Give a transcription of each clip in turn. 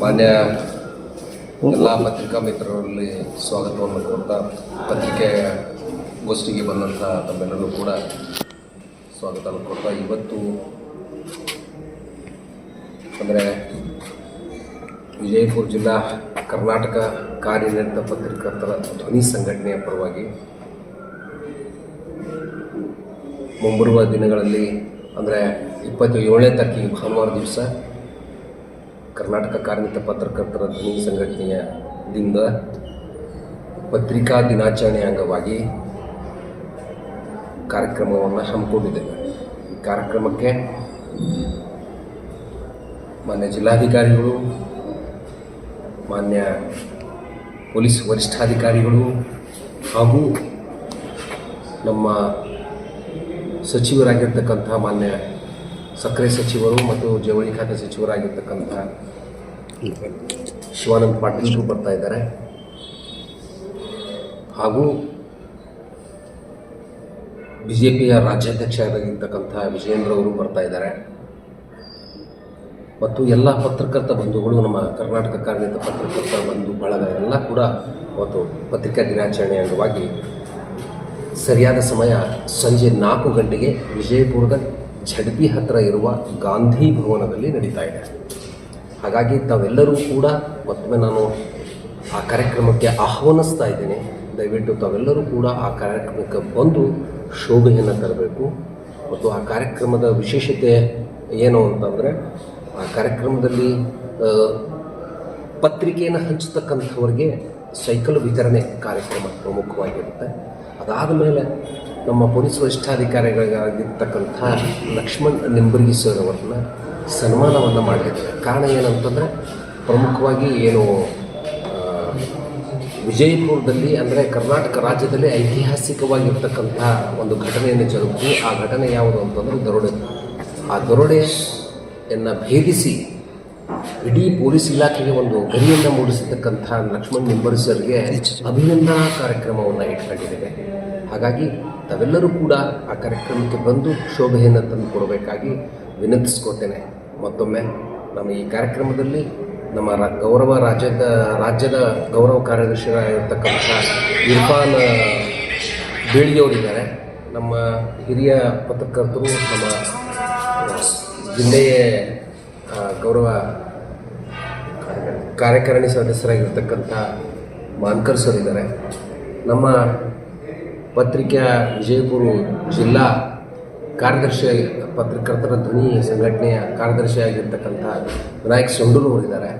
ಮಾನ್ಯ ಎಲ್ಲ ಪತ್ರಿಕಾ ಮಿತ್ರರಲ್ಲಿ ಸ್ವಾಗತವನ್ನು ಕೊಡ್ತಾ ಪತ್ರಿಕೆಯ ಗೋಷ್ಠಿಗೆ ಬಂದಂಥ ತಮ್ಮೆಲ್ಲರೂ ಕೂಡ ಸ್ವಾಗತವನ್ನು ಕೊಡ್ತಾ ಇವತ್ತು ಅಂದರೆ ವಿಜಯಪುರ ಜಿಲ್ಲಾ ಕರ್ನಾಟಕ ಕಾರ್ಯನಿರತ ಪತ್ರಕರ್ತರ ಧ್ವನಿ ಸಂಘಟನೆಯ ಪರವಾಗಿ ಮುಂಬರುವ ದಿನಗಳಲ್ಲಿ ಅಂದರೆ ಇಪ್ಪತ್ತು ಏಳನೇ ತಾರೀಕಿಗೆ ಭಾನುವಾರ ದಿವಸ ಕರ್ನಾಟಕ ಕಾರ್ಮಿಕ ಪತ್ರಕರ್ತರ ಧ್ವನಿ ಸಂಘಟನೆಯ ದಿಂದ ಪತ್ರಿಕಾ ದಿನಾಚರಣೆ ಅಂಗವಾಗಿ ಕಾರ್ಯಕ್ರಮವನ್ನು ಹಮ್ಮಿಕೊಂಡಿದ್ದೇವೆ. ಈ ಕಾರ್ಯಕ್ರಮಕ್ಕೆ ಮಾನ್ಯ ಜಿಲ್ಲಾಧಿಕಾರಿಗಳು, ಮಾನ್ಯ ಪೊಲೀಸ್ ವರಿಷ್ಠಾಧಿಕಾರಿಗಳು ಹಾಗೂ ನಮ್ಮ ಸಚಿವರಾಗಿರ್ತಕ್ಕಂಥ ಮಾನ್ಯ ಸಕ್ಕರೆ ಸಚಿವರು ಮತ್ತು ಜವಳಿ ಖಾತೆ ಸಚಿವರಾಗಿರ್ತಕ್ಕಂಥ ಶಿವಾನಂದ ಪಾಟೀಲ್ರು ಬರ್ತಾ ಇದ್ದಾರೆ. ಹಾಗೂ ಬಿ ಜೆ ಪಿಯ ರಾಜ್ಯಾಧ್ಯಕ್ಷರಾಗಿರ್ತಕ್ಕಂಥ ವಿಜಯೇಂದ್ರ ಅವರು ಬರ್ತಾ ಇದ್ದಾರೆ. ಮತ್ತು ಎಲ್ಲ ಪತ್ರಕರ್ತ ಬಂಧುಗಳು, ನಮ್ಮ ಕರ್ನಾಟಕ ಕಾರ್ಯದ ಪತ್ರಕರ್ತ ಬಂಧು ಬಳಗ ಎಲ್ಲ ಕೂಡ ಅವತ್ತು ಪತ್ರಿಕಾ ದಿನಾಚರಣೆ ಅಂಗವಾಗಿ ಸರಿಯಾದ ಸಮಯ ಸಂಜೆ ನಾಲ್ಕು ಗಂಟೆಗೆ ವಿಜಯಪುರದ ಝಡ್ಪಿ ಹತ್ತಿರ ಇರುವ ಗಾಂಧಿ ಭವನದಲ್ಲಿ ನಡೀತಾ ಇದೆ. ಹಾಗಾಗಿ ತಾವೆಲ್ಲರೂ ಕೂಡ ಮತ್ತೊಮ್ಮೆ ನಾನು ಆ ಕಾರ್ಯಕ್ರಮಕ್ಕೆ ಆಹ್ವಾನಿಸ್ತಾ ಇದ್ದೇನೆ. ದಯವಿಟ್ಟು ತಾವೆಲ್ಲರೂ ಕೂಡ ಆ ಕಾರ್ಯಕ್ರಮಕ್ಕೆ ಬಂದು ಶೋಭೆಯನ್ನು ತರಬೇಕು. ಮತ್ತು ಆ ಕಾರ್ಯಕ್ರಮದ ವಿಶೇಷತೆ ಏನು ಅಂತಂದರೆ, ಆ ಕಾರ್ಯಕ್ರಮದಲ್ಲಿ ಪತ್ರಿಕೆಯನ್ನು ಹಂಚತಕ್ಕಂಥವ್ರಿಗೆ ಸೈಕಲ್ ವಿತರಣೆ ಕಾರ್ಯಕ್ರಮ ಪ್ರಮುಖವಾಗಿರುತ್ತೆ. ಅದಾದ ಮೇಲೆ ನಮ್ಮ ಪೊಲೀಸ್ ವರಿಷ್ಠಾಧಿಕಾರಿಗಳಿಗಾಗಿರ್ತಕ್ಕಂಥ ಲಕ್ಷ್ಮಣ್ ನಿಂಬರ್ಗಿ ಸರ್ ಅವರನ್ನ ಸನ್ಮಾನವನ್ನು ಮಾಡಲಿದ್ದಾರೆ ಕಾರಣ ಏನಂತಂದರೆ ಪ್ರಮುಖವಾಗಿ ಏನು ವಿಜಯಪುರದಲ್ಲಿ ಅಂದರೆ ಕರ್ನಾಟಕ ರಾಜ್ಯದಲ್ಲಿ ಐತಿಹಾಸಿಕವಾಗಿರ್ತಕ್ಕಂಥ ಒಂದು ಘಟನೆಯನ್ನು ಜರುಗಿ ಆ ಘಟನೆ ಯಾವುದು ಅಂತಂದರೆ ದರೋಡೆ. ಆ ದರೋಡೆಯನ್ನು ಭೇದಿಸಿ ಇಡೀ ಪೊಲೀಸ್ ಇಲಾಖೆಗೆ ಒಂದು ಗರಿಯನ್ನು ಮೂಡಿಸಿರ್ತಕ್ಕಂಥ ಲಕ್ಷ್ಮಣ್ ನಿಂಬರ್ಸರ್ಗೆ ಅಭಿನಂದನಾ ಕಾರ್ಯಕ್ರಮವನ್ನು ಇಟ್ಕೊಂಡಿದ್ದೇವೆ. ಹಾಗಾಗಿ ತಾವೆಲ್ಲರೂ ಕೂಡ ಆ ಕಾರ್ಯಕ್ರಮಕ್ಕೆ ಬಂದು ಶೋಭೆಯನ್ನು ತಂದು ಕೊಡಬೇಕಾಗಿ ವಿನಂತಿಸ್ಕೊತೇನೆ ಮತ್ತೊಮ್ಮೆ ನಮ್ಮ ಈ ಕಾರ್ಯಕ್ರಮದಲ್ಲಿ ನಮ್ಮ ಗೌರವ ರಾಜ್ಯದ ರಾಜ್ಯದ ಗೌರವ ಕಾರ್ಯದರ್ಶಿಯಾಗಿರ್ತಕ್ಕಂಥ ಇರ್ಫಾನ್ ಬೀಳಿಯವರಿದ್ದಾರೆ. ನಮ್ಮ ಹಿರಿಯ ಪತ್ರಕರ್ತರು ನಮ್ಮ ಜಿಲ್ಲೆಯ ಗೌರವ ಕಾರ್ಯಕಾರಿಣಿ ಸದಸ್ಯರಾಗಿರ್ತಕ್ಕಂಥ ಮಾನ್ಕರ್ ಸರ್ ಇದ್ದಾರೆ. ನಮ್ಮ ಪತ್ರಿಕೆಯ ವಿಜಯಪುರ ಜಿಲ್ಲಾ ಕಾರ್ಯದರ್ಶಿ ಪತ್ರಕರ್ತರ ಧ್ವನಿ ಸಂಘಟನೆಯ ಕಾರ್ಯದರ್ಶಿಯಾಗಿರ್ತಕ್ಕಂಥ ವಿನಾಯಕ್ ಸೊಂಡೂರು ಅವರಿದ್ದಾರೆ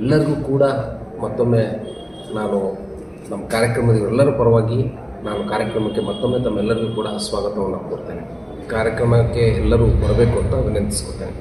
ಎಲ್ಲರಿಗೂ ಕೂಡ ಮತ್ತೊಮ್ಮೆ ನಾನು ನಮ್ಮ ಕಾರ್ಯಕ್ರಮದ ಎಲ್ಲರ ಪರವಾಗಿ ನಾನು ಕಾರ್ಯಕ್ರಮಕ್ಕೆ ಮತ್ತೊಮ್ಮೆ ತಮ್ಮೆಲ್ಲರಿಗೂ ಕೂಡ ಸ್ವಾಗತವನ್ನು ಕೋರ್ತೇನೆ. ಕಾರ್ಯಕ್ರಮಕ್ಕೆ ಎಲ್ಲರೂ ಬರಬೇಕು ಅಂತ ವಿನಂತಿಸ್ಕೊತೇನೆ